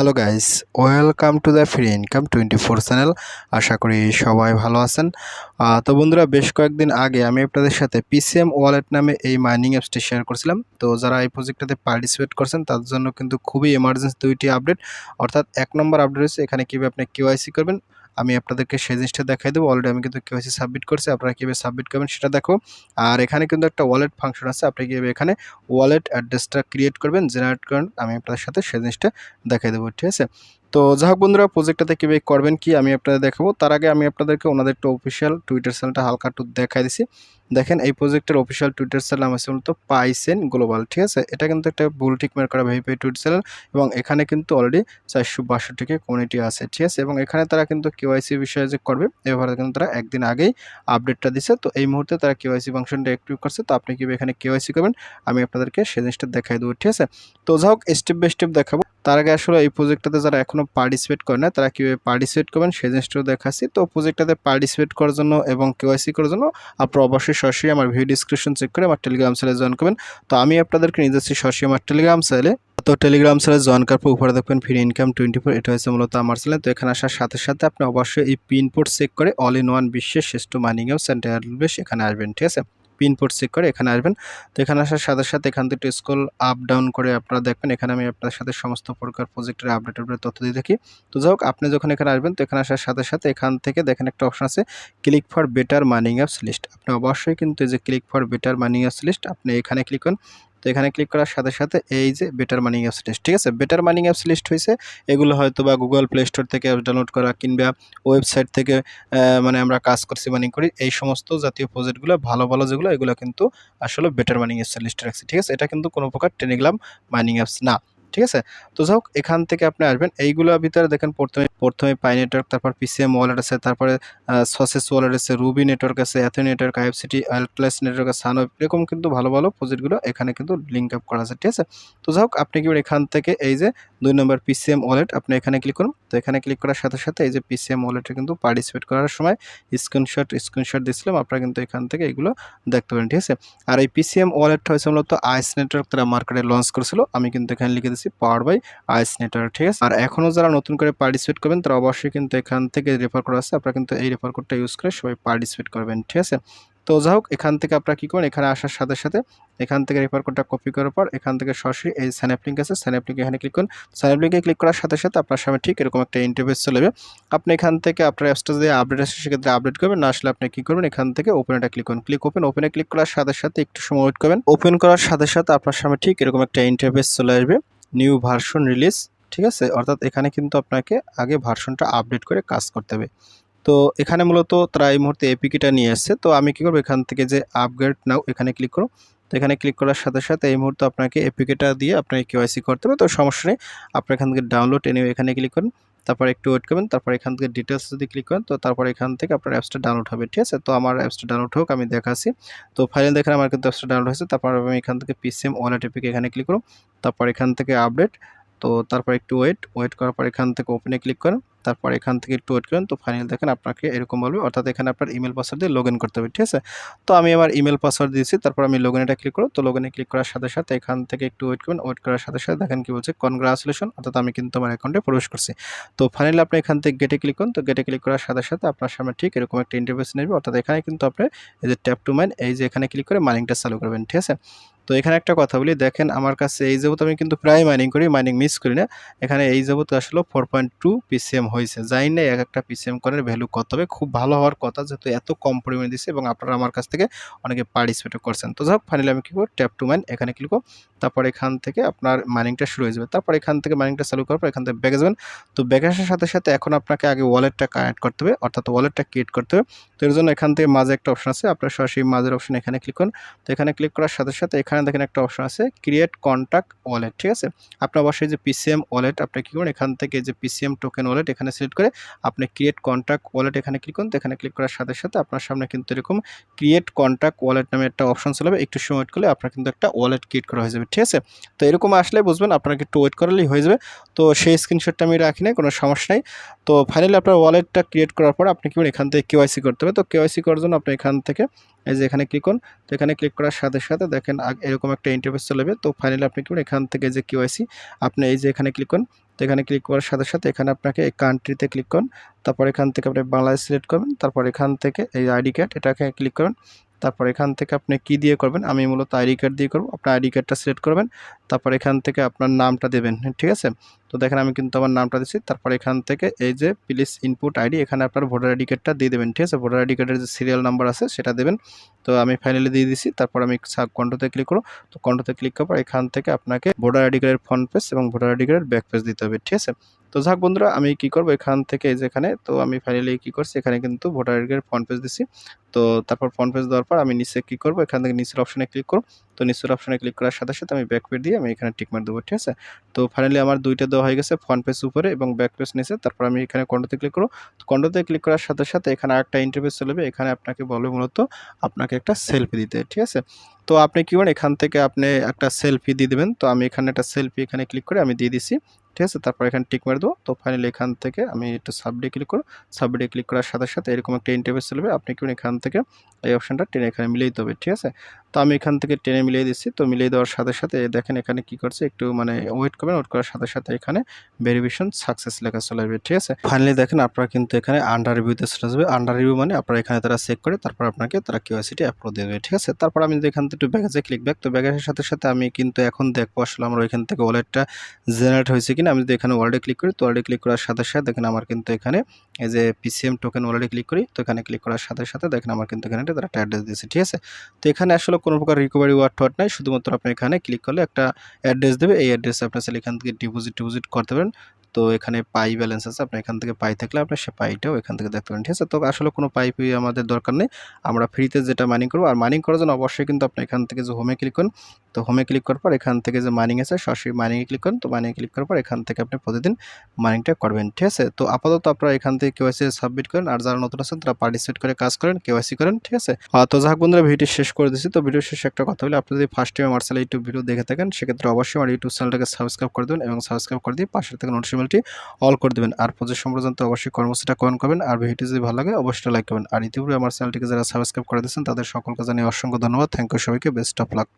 Hello guys welcome to the free income twenty four channel আশা করি সবাই ভালো আছেন। তো বন্ধুরা, বেশ কয়েকদিন আগে আমি আপনাদের সাথে পিসিএম ওয়ালেট নামে এই মাইনিং অ্যাপসটি শেয়ার করছিলাম। তো যারা এই প্রজেক্টটাতে পার্টিসিপেট করছেন তার জন্য কিন্তু খুবই এমার্জেন্সি দুইটি আপডেট অর্থাৎ এক নম্বর আপডেট হচ্ছে এখানে কীভাবে আপনি কেওয়াইসি করবেন আমি আপনাদেরকে সেই জিনিসটা দেখাই দেবো। অলরেডি আমি কিন্তু কেওয়াইসি সাবমিট করছি, আপনারা কীভাবে সাবমিট করবেন সেটা দেখো। আর এখানে কিন্তু একটা ওয়ালেট ফাংশন আছে, আপনি কীভাবে এখানে ওয়ালেট অ্যাড্রেসটা ক্রিয়েট করবেন জেনারেট করেন আমি আপনাদের সাথে সেই জিনিসটা দেখাই দেবো, ঠিক আছে? তো যাই হোক বন্ধুরা প্রজেক্টটাতে কীভাবে করবেন কি আমি আপনাদের দেখাবো। তার আগে আমি আপনাদেরকে ওনাদের একটা অফিসিয়াল টুইটার চ্যানেলটা হালকা টু দেখাই দিছি। দেখেন, এই প্রজেক্টের অফিসিয়াল টুইটার চ্যানেল আছে মূলত পাইসেন গ্লোবাল ঠিক আছে? এটা কিন্তু একটা বুল টিকমার করা ভেরিফাই টুইটার চ্যানেল এবং এখানে কিন্তু অলরেডি চারশো বাষট্টিকে কমিউনিটি আছে, ঠিক আছে? এবং এখানে তারা কিন্তু কেওয়াইসি বিষয়ে যে করবে, এ ব্যাপারে কিন্তু তারা একদিন আগেই আপডেটটা দিছে। তো এই মুহূর্তে তারা কেওয়াইসি ফাংশনটা অ্যাক্টিভ করছে। তো আপনি কীভাবে এখানে কেওয়াইসি করবেন? আমি আপনাদেরকে সেই জিনিসটা দেখাই দেবো, ঠিক আছে? তো যাই হোক স্টেপ বাই স্টেপ দেখাবো। তার আগে আসলে এই প্রজেক্টটাতে যারা এখনও পার্টিসিপেট করে না তারা কীভাবে পার্টিসিপেট করবেন সেই জিনিসটাও দেখাচ্ছি। তো প্রজেক্টটাতে পার্টিসিপেট করার জন্য এবং কেওয়াইসি করার জন্য আপনারা অবশ্যই সরাসরি আমার ভিডিও ডিসক্রিপশন চেক করে আমার টেলিগ্রাম চ্যানেলে জয়েন করবেন। তো আমি আপনাদেরকে নিয়ে যাচ্ছি সরাসরি আমার টেলিগ্রাম চ্যানেলে তো টেলিগ্রাম সেলে জয়েন করার পর উপরে দেখবেন ফ্রি ইনকাম টোয়েন্টি ফোর এটা হয়েছে মূলত আমার চ্যানেল তো এখানে আসার সাথে সাথে আপনি অবশ্যই এই পিনপোর্ট চেক করে অল ইন ওয়ান বিশ্বের শ্রেষ্ঠ অ্যাপ সেন্টার বেশ এখানে আসবেন, ঠিক আছে? পিনপোর্ট চেক করে এখানে আসবেন। তো এখানে আসার সাথে সাথে এখান থেকে স্কুল আপ ডাউন করে আপনারা দেখবেন, এখানে আমি আপনার সাথে সমস্ত প্রকার প্রজেক্টের আপডেট আপডেট তথ্য দিয়ে থাকি। তো যাই হোক, আপনি যখন এখানে আসবেন, তো এখানে আসার সাথে সাথে এখান থেকে দেখেন একটা অপশন আছে click for better mining apps list আপনি অবশ্যই কিন্তু এই যে click for better mining apps list আপনি এখানে ক্লিক করুন। তো এখানে ক্লিক করার সাথে সাথে এই যে বেটার মানিং অ্যাপস লিস্ট ঠিক আছে? বেটার মানিং অ্যাপস লিস্ট হয়েছে এগুলো হয়তো বা গুগল প্লে স্টোর থেকে অ্যাপস ডাউনলোড করা কিংবা ওয়েবসাইট থেকে মানে আমরা কাজ করছি মানিং করি, এই সমস্ত জাতীয় প্রজেক্টগুলো ভালো ভালো যেগুলো, এগুলো কিন্তু আসলে বেটার মানিং অ্যাপস লিস্টে রাখছি, ঠিক আছে? এটা কিন্তু কোনো প্রকার টেলিগ্রাম মাইনিং অ্যাপস না। ঠিক আছে? তো যাই হোক, এখান থেকে আপনি আসবেন। এইগুলোর ভিতরে দেখেন, প্রথমে প্রথমে পাই নেটওয়ার্ক তারপর পিসিএম ওয়ালেট আছে, তারপরে সসেস ওয়ালেট আছে রুবি নেটওয়ার্ক আছে অ্যাথো নেটওয়ার্ক আইএফসিটি আলপ্লাস নেটওয়ার্ক আছে সানো এরকম কিন্তু ভালো ভালো প্রজেক্টগুলো এখানে কিন্তু লিঙ্ক আপ করা আছে, ঠিক আছে? তো যাই হোক, আপনি কি এখান থেকে এই যে দুই নম্বর পিসিএম ওয়ালেট আপনি এখানে ক্লিক করুন। তো এখানে ক্লিক করার সাথে সাথে এই যে পিসিএম ওয়ালেটে কিন্তু পার্টিসিপেট করার সময় স্ক্রিনশট স্ক্রিনশট দিয়েছিলাম, আপনারা কিন্তু এখান থেকে এগুলো দেখতে পারেন, ঠিক আছে? আর এই পিসিএম ওয়ালেটটা হয়েছে মূলত আইস নেটওয়ার্ক তারা মার্কেটে লঞ্চ করেছিল, আমি কিন্তু এখানে লিখে দিচ্ছি পাওয়ার বাই আইস নেটওয়ার্ক ঠিক আছে? আর এখনও যারা নতুন করে পার্টিসিপেট করবেন, তারা অবশ্যই কিন্তু এখান থেকে রেফার করা আছে, আপনারা কিন্তু এই রেফার কোডটা ইউজ করে সবাই পার্টিসিপেট করবেন, ঠিক আছে? তো যাই হোক, এখান থেকে আপনারা কী করবেন, এখানে আসার সাথে সাথে এখান থেকে রেফার কোডটা কপি করার পর এখান থেকে সরাসরি এই স্যানাপ লিঙ্ক আছে স্যানাপ লিঙ্কে এখানে ক্লিক করুন। স্যানাপ লিঙ্কে ক্লিক করার সাথে সাথে আপনার সামনে ঠিক এরকম একটা ইন্টারভেস চলে আপনি এখান থেকে আপনার অ্যাপসটা যে আপডেট আসে সেক্ষেত্রে আপডেট করবেন, না আসলে আপনি কী করবেন, এখান থেকে ওপেন এটা ক্লিক করুন। ক্লিক ওপেন ওপেনে ক্লিক করার সাথে সাথে একটু সময় ওয়েট করবেন। ওপেন করার সাথে সাথে আপনার সামনে ঠিক এরকম একটা ইন্টারভেস চলে আসবে। নিউ ভার্সন রিলিজ ঠিক আছে? অর্থাৎ এখানে কিন্তু আপনাকে আগে ভার্সনটা আপডেট করে কাজ করতে হবে। তো এখানে মূলত তারা এই মুহূর্তে এপিকিটা নিয়ে আসছে তো আমি কী করব? এখান থেকে যে আপগ্রেড নাও এখানে ক্লিক করো তো এখানে ক্লিক করার সাথে সাথে এই মুহূর্তে আপনাকে এপিকেটা দিয়ে আপনাকে কেওয়াইসি করতে হবে। তো সমস্যা নেই আপনার এখান থেকে ডাউনলোড এনে এখানে ক্লিক করুন, তারপর একটু ওয়েট করবেন, তারপর এখান থেকে ডিটেলস যদি ক্লিক করেন, তো তারপর এখান থেকে আপনার অ্যাপসটা ডাউনলোড হবে, ঠিক আছে? তো আমার অ্যাপসটা ডাউনলোড হোক, আমি দেখাচ্ছি। তো ফাইনাল দেখেন আমার কিন্তু অ্যাপসটা ডাউনলোড হয়েছে, তারপর আমি এখান থেকে পিসিএম ওয়ালেট এপিকে এখানে ক্লিক করুন, তারপর এখান থেকে আপডেট তো তারপর একটু ওয়েট ওয়েট করার পর এখান থেকে ওপেনে ক্লিক করেন। তারপর এখান থেকে একটু ওয়েট করেন, তো ফাইনাল দেখেন আপনাকে এরকম বলবে। অর্থাৎ এখানে আপনার ইমেল পাসওয়ার্ড দিয়ে লগ ইন করতে হবে, ঠিক আছে? তো আমি আমার ইমেল পাসওয়ার্ড দিয়েছি, তারপর আমি লগ এটা ক্লিক করো। তো লগ ক্লিক করার সাথে সাথে এখান থেকে একটু ওয়েট করবেন ওয়েট করার সাথে সাথে দেখেন কি বলছে কনগ্রাচুলেশন অর্থাৎ আমি কিন্তু আমার অ্যাকাউন্টে প্রবেশ করছি। তো ফাইনালি আপনি এখান থেকে গেটে ক্লিক করুন, তো গেটে ক্লিক করার সাথে সাথে আপনার সামনে ঠিক এরকম একটা ইন্টারভেস নেবে। অর্থাৎ এখানে কিন্তু আপনি এই যে ট্যাপ টু মাইন এই যে এখানে ক্লিক করে মাইনিংটা চালু করবেন, ঠিক আছে? তো এখানে একটা কথা বলি, দেখেন আমার কাছে এই যাবত আমি কিন্তু প্রায় মাইনিং করি মাইনিং মিস করি না। এখানে এই যাবত আসলে ফোর পয়েন্ট টু পিসিএম হয়েছে। যাই না এক একটা পিসিএম কয়েনের ভ্যালু কত হবে, খুব ভালো হওয়ার কথা যেহেতু এত কম পরিমাণে দিচ্ছে এবং আপনারা আমার কাছ থেকে অনেকে পার্টিসিপেট করছেন। তো যাই হোক ফাইনালি আমি কী করব ট্যাপ টু মাইন এখানে ক্লিক করব। তারপর এখান থেকে আপনার মাইনিংটা শুরু হয়ে যাবে। তারপর এখান থেকে মাইনিংটা চালু করার পর এখান থেকে ব্যাগে যাবেন। তো ব্যাগে আসার সাথে সাথে এখন আপনাকে আগে ওয়ালেটটা কানেক্ট করতে হবে, অর্থাৎ ওয়ালেটটা ক্রিয়েট করতে হবে। তো এর জন্য এখান থেকে মাঝে একটা অপশন আছে, আপনার সরাসরি মাঝের অপশন এখানে ক্লিক করুন। তো এখানে ক্লিক করার সাথে সাথে এখানে দেখেন একটা অপশন আছে ক্রিয়েট কন্ট্যাক্ট ওয়ালেট ঠিক আছে? আপনি অবশ্যই যে পিসিএম ওয়ালেট আপনি কী করুন এখান থেকে যে পিসিএম টোকেন ওয়ালেট এখানে সিলেক্ট করে আপনি ক্রিয়েট কন্ট্যাক্ট ওয়ালেট এখানে ক্লিক করুন। তো এখানে ক্লিক করার সাথে সাথে আপনার সামনে কিন্তু এরকম ক্রিয়েট কন্ট্যাক্ট ওয়ালেট নামে একটা অপশন চলে যাবে। একটু সময় করলে আপনার কিন্তু একটা ওয়ালেট ক্রিয়েট করা হয়ে যাবে ঠিক আছে? তো এরকম আসলে বুঝবেন, আপনাকে একটু ওয়েট করলেই হয়ে যাবে। তো সেই স্ক্রিনশটটা আমি রাখি নাই, কোনো সমস্যা নেই। তো ফাইনালি আপনার ওয়ালেটটা ক্রিয়েট করার পর আপনি কি করুন এখান থেকে কেওয়াইসি করতে হবে। তো কেওয়াইসি করার জন্য আপনি এখান থেকে এই যে এখানে ক্লিক করুন। তো এখানে ক্লিক করার সাথে সাথে দেখেন এরকম একটা ইন্টারফেস চলে যাবে। তো ফাইনালি আপনি কি এখান থেকে যে কেওয়াইসি আপনি এই যে এখানে ক্লিক করুন। তো এখানে ক্লিক করার সাথে সাথে এখানে আপনাকে এই কান্ট্রিতে ক্লিক করুন। তারপর এখান থেকে আপনি বাংলাদেশ সিলেক্ট করবেন। তারপর এখান থেকে এই আইডি কার্ড এটাকে ক্লিক করুন। তারপর এখান থেকে আপনি কি দিয়ে করবেন? আমি মূলত আইডি কার্ড দিয়ে করব। আপনার আইডি কার্ডটা সিলেক্ট করবেন। তারপর এখান থেকে আপনার নামটা দেবেন, ঠিক আছে? তো দেখেন আমি কিন্তু আমার নামটা দিচ্ছি তারপর এখান থেকে এই যে প্লিজ ইনপুট আইডি এখানে আপনার ভোটার আইডি কার্ডটা দিয়ে দেবেন, ঠিক আছে? ভোটার আইডি কার্ডের যে সিরিয়াল নাম্বার আছে সেটা দেবেন। তো আমি ফাইনালি দিয়ে দিচ্ছি তারপর আমি কন্ট্রোতে ক্লিক করো তো কন্ট্রোতে ক্লিক করার এখান থেকে আপনাকে ভোটার আইডি কার্ডের ফ্রন্ট পেজ এবং ভোটার আইডি কার্ডের ব্যাক পেজ দিতে হবে, ঠিক আছে? তো যাক বন্ধুরা, আমি কি করব? এখান থেকে এই যেখানে তো আমি ফাইনালি কি করছি? এখানে কিন্তু ভোটার আইডি কার্ডের ফ্রন্ট পেজ দিছি। তো তারপর ফ্রন্ট পেজ দেওয়ার পর আমি নিচে কি করব? এখান থেকে নিচের অপশনে ক্লিক করব। তো নিচের অপশনে ক্লিক করার সাথে সাথে আমি ব্যাক পেজ দিয়ে আমি এখানে টিক মার দেবো, ঠিক আছে? তো ফাইনালি আমার দুইটা দেওয়া হয়ে গেছে ফ্রন্ট পেজ উপরে এবং ব্যাক পেজ নিচে। তারপর আমি এখানে কন্ডোতে ক্লিক করব। কন্ডোতে ক্লিক করার সাথে সাথে এখানে আরেকটা ইন্টারফেস চলে যাবে। এখানে আপনাকে বলবে মূলত আপনাকে একটা সেলফি দিতে ঠিক আছে? তো আপনি কি করেন, এখান থেকে আপনি একটা সেলফি দিয়ে দেবেন। তো আমি এখানে একটা সেলফি এখানে ক্লিক করে আমি দিয়ে দিছি, ঠিক আছে? তারপর এখানে টিক মার দেবো। তো ফাইনালি এখান থেকে আমি একটু সাবডে ক্লিক করো সাবডে ক্লিক করার সাথে সাথে এরকম একটা ইন্টারফেস চলবে আপনি কি এখান থেকে এই অপশানটা টেনে এখানে মিলিয়ে দিতে হবে, ঠিক আছে? তো আমি এখান থেকে টেনে মিলিয়ে দিচ্ছি। তো মিলিয়ে দেওয়ার সাথে সাথে দেখেন এখানে কি করছে, একটু মানে ওয়েট করবেন ওয়েট করার সাথে সাথে এখানে ভেরিফিকেশন সাকসেস লেখা চলে আসবে, ঠিক আছে? ফাইনালি দেখেন আপনারা কিন্তু এখানে আন্ডার রিভিউতে চলে আসবে। আন্ডার রিভিউ মানে আপনারা এখানে তারা চেক করে, তারপর আপনাকে তারা কিউআইসিটি অ্যাপ্রুভ দেবে, ঠিক আছে? তারপর আমি এখান থেকে একটু ব্যাগেজে ক্লিক ব্যাক তো ব্যাগেজের সাথে সাথে আমি কিন্তু এখন দেখব আসলে আমরা ওইখান থেকে ওয়ালেটটা জেনারেট হয়েছে কিনা। আমি যদি এখানে ওয়ালেটে ক্লিক করি, তো ওয়ালেটে ক্লিক করার সাথে সাথে দেখেন আমার কিন্তু এখানে এই যে পিসিএম টোকেন ওয়ালেটে ক্লিক করি, তো এখানে ক্লিক করার সাথে সাথে দেখেন আমার কিন্তু এখানে তারা অ্যাড্রেস দিয়েছে, ঠিক আছে? তো এখানে আসলে কোনো প্রকার রিকভারি ওয়ার্ড টোয়ার্ড নাই, শুধুমাত্র আপনি এখানে ক্লিক করলে একটা অ্যাড্রেস দেবে, এই অ্যাড্রেসে আপনার ছেলে এখান থেকে ডিপোজিট ডিপোজিট করতে পারেন। তো এখানে পাই ব্যালেন্স আছে। আপনি এখান থেকে পাই থাকলে আপনি সে পাইটাও এখান থেকে দেখতে পারেন, ঠিক আছে? তো আসলে কোনো পাই আমাদের দরকার নেই। আমরা ফ্রিতে যেটা মাইনিং করব, আর মাইনিং করার জন্য অবশ্যই কিন্তু আপনি এখান থেকে যে হোমে ক্লিক করুন, তো হোমে ক্লিক করার পর এখান থেকে যে মাইনিং আছে, সরাসরি মাইনিংয়ে ক্লিক করুন, তো মাইনিংয়ে ক্লিক করার পর এখান থেকে আপনি প্রতিদিন মাইনিংটা করবেন, ঠিক আছে? তো আপাতত আপনারা এখান থেকে কেওয়াইসি সাবমিট করেন, আর যারা নতুন আছেন তারা পার্টিসিপেট করে কাজ করেন কেওয়াইসি করেন, ঠিক আছে? তো যাক বন্ধুরা ভিডিও শেষ করে দিচ্ছি। তো ভিডিও শেষে একটা কথা বলি, আপনি যদি ফার্স্ট টাইম আমার চ্যানেল ইউটিউব ভিডিও দেখে থাকেন, সেক্ষেত্রে অবশ্যই আমার ইউটিউব চ্যানেলটাকে সাবস্ক্রাইব করে দেবেন এবং সাবস্ক্রাইব করে দিয়ে পাশের থেকে নোটিফিকেশনটি অল করে দেবেন। আর প্রজেক্ট সম্পর্কে অবশ্যই কর্মসূচিটা কমেন্ট করবেন। আর ভিডিওটি যদি ভালো লাগে, অবশ্যই লাইক করবেন। আর ইতিপূর্বে আমার চ্যানেলটিকে যারা সাবস্ক্রাইব করে দিয়েছেন, তাদের সকলকে জানিয়ে অসংখ্য ধন্যবাদ। থ্যাংক ইউ সবাইকে। Best of luck